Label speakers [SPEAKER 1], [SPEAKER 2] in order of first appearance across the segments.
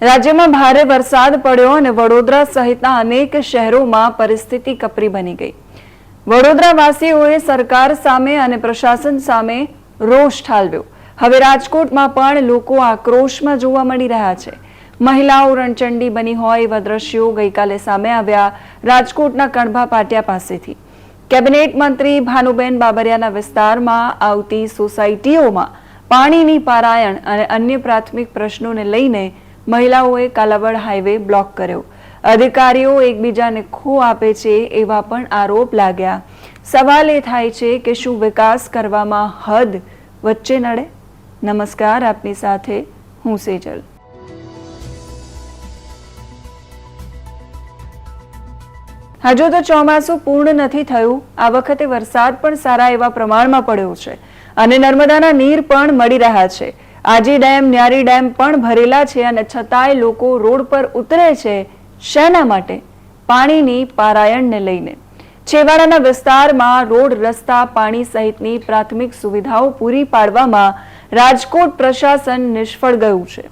[SPEAKER 1] રાજ્યમાં ભારે વરસાદ પડ્યો અને વડોદરા સહિતના અનેક શહેરોમાં પરિસ્થિતિ કપરી બની ગઈ. વડોદરાવાસીઓએ સરકાર સામે અને પ્રશાસન સામે રોષ ઠાલવ્યો. હવે રાજકોટમાં પણ લોકો આક્રોશમાં જોવા મળી રહ્યા છે. મહિલાઓ રણચંડી બની હોય એવા દ્રશ્યો ગઈકાલે સામે આવ્યા રાજકોટના કણભા પાટિયા પાસેથી. કેબિનેટ મંત્રી ભાનુબેન બાબરિયાના વિસ્તારમાં આવતી સોસાયટીઓમાં પાણીની પારાયણ અને અન્ય પ્રાથમિક પ્રશ્નોને લઈને મહિલાઓએ કાલાવડ હાઈવે બ્લોક કર્યો. અધિકારીઓ એકબીજાને ખો આપે છે એવા પણ આરોપ લાગ્યા. સવાલ એ થાય છે કે શું વિકાસ કરવામાં હદ વચ્ચે નડે? નમસ્કાર, આપની સાથે હું સેજલ. હજુ તો ચોમાસું પૂર્ણ નથી થયું. આ વખતે વરસાદ પણ સારા એવા પ્રમાણમાં પડ્યો છે. અને નર્મદાના નીર પણ મળી રહ્યા છે. આજી ડેમ, ન્યારી ડેમ પણ ભરેલા છે અને છતાંય લોકો રોડ પર ઉતરે છે શેના માટે? પાણીની પારાયણને લઈને. છેવાડાના વિસ્તારમાં રોડ, રસ્તા, પાણી સહિતની પ્રાથમિક સુવિધાઓ પૂરી પાડવામાં રાજકોટ પ્રશાસન નિષ્ફળ ગયું છે.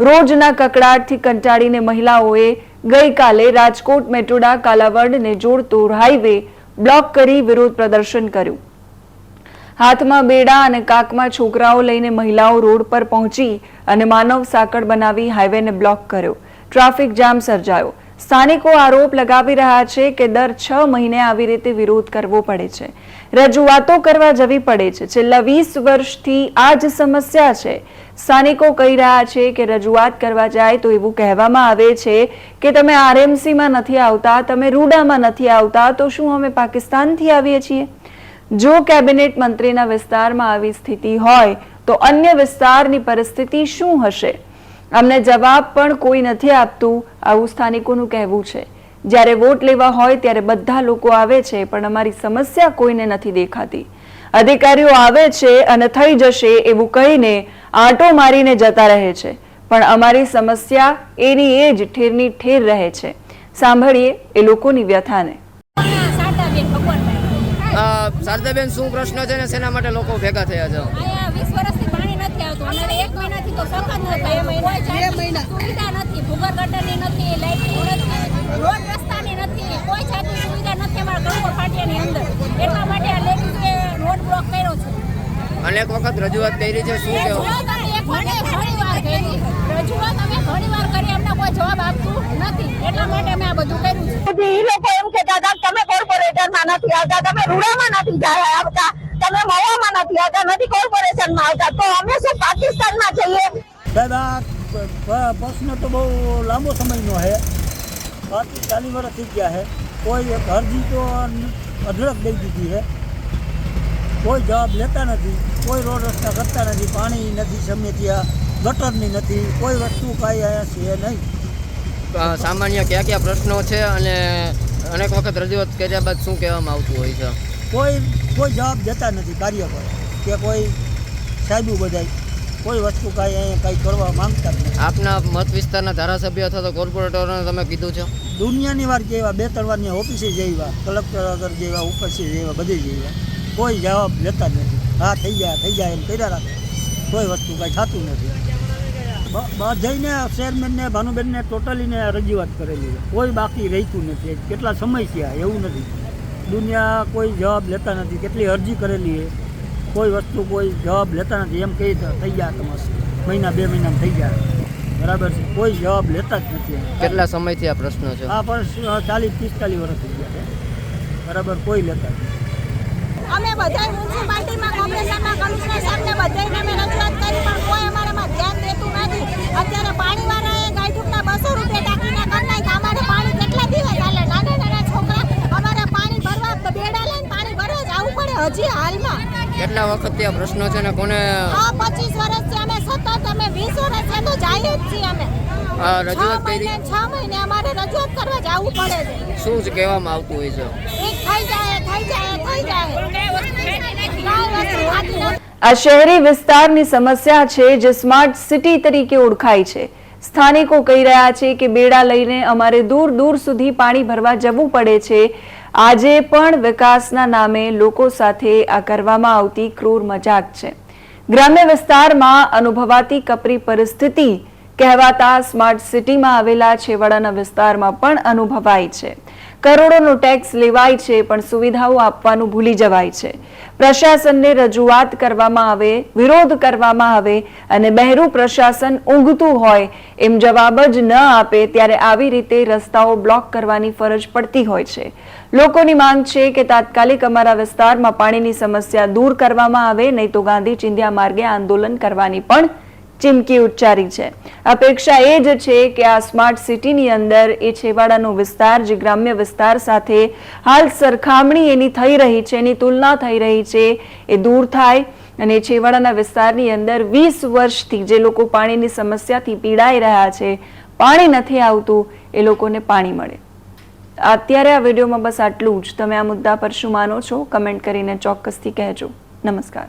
[SPEAKER 1] રોજના કકડાટથી કંટાળીને મહિલાઓએ ગઈકાલે રાજકોટ મેટ્રોડા કાલાવડને જોડતો હાઈવે બ્લોક કરી વિરોધ પ્રદર્શન કર્યું. હાથમાં બેડા અને કાકમાં છોકરાઓ લઈને મહિલાઓ રોડ પર પહોંચી અને માનવ સાંકળ બનાવી હાઈવેને બ્લોક કર્યો. ટ્રાફિક જામ સર્જાયો. સ્થાનિકો આરોપ લગાવી રહ્યા છે કે દર છ મહિને આવી રીતે વિરોધ કરવો પડે છે. રજૂઆતો કરવા જવી પડે છે. છેલ્લા વીસ વર્ષથી આ જ સમસ્યા છે. સ્થાનિકો કહી રહ્યા છે કે રજૂઆત કરવા જાય તો એવું કહેવામાં આવે છે કે તમે આરએમસીમાં નથી આવતા, તમે રૂડામાં નથી આવતા, તો શું અમે પાકિસ્તાનથી આવીએ છીએ? જો કેબિનેટ મંત્રીના વિસ્તારમાં આવી સ્થિતિ હોય, તો અન્ય વિસ્તારની પરિસ્થિતિ શું હશે? અમને જવાબ પણ કોઈ નથી આપતું. આવું સ્થાનિકોનું કહેવું છે. જ્યારે વોટ લેવા હોય, ત્યારે બધા લોકો આવે છે, પણ અમારી સમસ્યા કોઈને નથી દેખાતી. અધિકારીઓ આવે છે અને થઈ જશે એવું કહીને આંટો મારીને જતા રહે છે. પણ અમારી સમસ્યા એની એ જ ઠેરની ઠેર રહે છે. સાંભળીએ એ લોકોની વ્યથાને.
[SPEAKER 2] શારદાબેન
[SPEAKER 3] શું પ્રશ્ન છે ને શેના માટે લોકો ભેગા થયા છે?
[SPEAKER 2] વીસ વર્ષથી પાણી નથી આવતું. એક મહિનાથી તો સખત નથી. સુવિધા નથી. ભૂગર્ભ ગટરની નથી લાઇટની નથી રોડ રસ્તાની નથી. કોઈ જાતની સુવિધા નથી અમારા ફાટિયાની અંદર. એટલા માટે આ લેડીઝે રોડ બ્લોક કર્યો છે.
[SPEAKER 3] અનેક વખત રજૂઆત કરી છે શું કહેવું
[SPEAKER 2] રજૂઆત અમે એક વખતે ઘણી વાર કરી. રજૂઆત અમે ઘણી વાર કરી અમને કોઈ જવાબ આપતું નથી. એટલા માટે અમે આ બધું કર્યું છે.
[SPEAKER 4] સુધી ઈ લોકો એમ કહેતા હતા કે તમે કોર્પોરેટરમાં નથી આવતા તમે રૂડામાં નથી જાય આવતા તમે મવામાં નથી આવતા નથી કોર્પોરેશનમાં આવતા. તો અમે શું પાકિસ્તાનમાં જઈએ
[SPEAKER 5] સાહેબ આ પ- પ- પ્રશ્ન તો બહુ લાંબો સમયનો છે. પાંત્રીસ ચાલીસ વર્ષ થઈ ગયા છે. કોઈ એક અરજી તો અઢળક દઈ દીધી છે. કોઈ જવાબ લેતા નથી કોઈ રોડ રસ્તા કરતા નથી પાણી નથી સમય ત્યાં ગટરની નથી કોઈ વસ્તુ કાંઈ અહીંયા છે નહીં.
[SPEAKER 3] સામાન્ય કયા કયા પ્રશ્નો છે અને અનેક વખત રજૂઆત કર્યા બાદ શું કહેવામાં આવતું હોય છે?
[SPEAKER 5] કોઈ કોઈ જવાબ દેતા નથી કાર્ય પર કે કોઈ સાહેબું બધાય કોઈ વસ્તુ કાંઈ અહીંયા કાંઈ કરવા માંગતા નથી.
[SPEAKER 3] આપના મત વિસ્તારના ધારાસભ્ય અથવા તો કોર્પોરેટરોને તમે કીધું છે?
[SPEAKER 5] દુનિયાની વાર જેવા બે ત્રણ વારની ઓફિસે જેવા કલેક્ટર અગર જેવા ઉપસ્થિત જેવા બધી જેવા કોઈ જવાબ લેતા જ નથી. હા થઈ જાય થઈ જાય એમ કર્યા રાખે. કોઈ વસ્તુ કાંઈ થતું નથી. બ- બધાયને ચેરમેનને ભાનુબેનને ટોટલીને રજૂઆત કરેલી છે. કોઈ બાકી રહેતું નથી. કેટલા સમય થયા? એવું નથી. દુનિયા કોઈ જવાબ લેતા નથી. કેટલી અરજી કરેલી છે? કોઈ વસ્તુ કોઈ જવાબ લેતા નથી. એમ કહી થઈ ગયા તમારે મહિના બે મહિનામાં થઈ ગયા. બરાબર છે? કોઈ જવાબ લેતા જ નથી.
[SPEAKER 3] કેટલા સમયથી આ પ્રશ્ન છે?
[SPEAKER 5] આ પણ ચાલીસ પિસ્તાલીસ વર્ષ થઈ ગયા છે. બરાબર કોઈ લેતા નથી.
[SPEAKER 2] અમે બધા મ્યુનિસિપાલિટીમાં કોર્પોરેશનમાં કમિશનર સાહેબને બધાને અમે રજૂઆત કરી પણ કોઈ અમારામાં ધ્યાન દેતું નથી અત્યારે પાણીવાળાએ ગાયઠુકના બસો રૂપિયા ટાંકીને કરી નાખ્યા અમારે પાણી કેટલા દિવસ હાલે નાના નાના છોકરા અમારે પાણી ભરવા બેડા લઈને પાણી ભરવા જવું હજી હાલમાં?
[SPEAKER 3] કેટલા વખતથી આ પ્રશ્નો છે ને કોને
[SPEAKER 2] હા પચીસ વર્ષથી અમે સતત અમે વીસ વર્ષથી તો જઈએ જ છીએ અમે.
[SPEAKER 3] આ રજૂઆત કરી.
[SPEAKER 2] મહિને છ મહિને અમારે રજૂઆત કરવા જવું પડે છે.
[SPEAKER 3] શું જ કહેવામાં આવતું હોય છે?
[SPEAKER 2] એક થઈ જાય થઈ જાય થઈ જાય. નથી.
[SPEAKER 1] આ શહેરી વિસ્તારની સમસ્યા છે જે સ્માર્ટ સિટી તરીકે ઓળખાય છે. સ્થાનિકો કહી રહ્યા છે કે બેડા લઈને અમારે દૂર દૂર સુધી પાણી ભરવા જવું પડે છે. આજે પણ વિકાસના નામે લોકો સાથે આ કરવામાં આવતી ક્રૂર મજાક છે. ગ્રામ્ય વિસ્તારમાં અનુભવાતી કપરી પરિસ્થિતિ કહેવાતા સ્માર્ટ સિટીમાં આવેલા છેવાડાના વિસ્તારમાં પણ અનુભવાય છે. કરોડોનો ટેક્સ લેવાય છે, પણ સુવિધાઓ આપવાનું ભૂલી જવાય છે. પ્રશાસનને રજૂઆત કરવામાં આવે, વિરોધ કરવામાં આવે અને બહેરું પ્રશાસન ઊંઘતું હોય એમ જવાબ જ ન આપે ત્યારે આવી રીતે રસ્તાઓ બ્લોક કરવાની ફરજ પડતી હોય છે. લોકોની માંગ છે કે તાત્કાલિક અમારા વિસ્તારમાં પાણીની સમસ્યા દૂર કરવામાં આવે, નહીં તો ગાંધી ચિંધ્યા માર્ગે આંદોલન કરવાની પણ ચીમકી ઉચ્ચારી છે. અપેક્ષા એ જ છે કે આ સ્માર્ટ સિટીની અંદર એ છેવાડાનો વિસ્તાર, જે ગ્રામ્ય વિસ્તાર સાથે હાલ સરખામણી એની થઈ રહી છે, એની તુલના થઈ રહી છે, એ દૂર થાય અને છેવાડાના વિસ્તારની અંદર વીસ વર્ષથી જે લોકો પાણીની સમસ્યાથી પીડાઈ રહ્યા છે, પાણી નથી આવતું, એ લોકોને પાણી મળે. અત્યારે આ વિડીયોમાં બસ આટલું જ. તમે આ મુદ્દા પર શું માનો છો? કમેન્ટ કરીને ચોક્કસથી કહેજો. નમસ્કાર.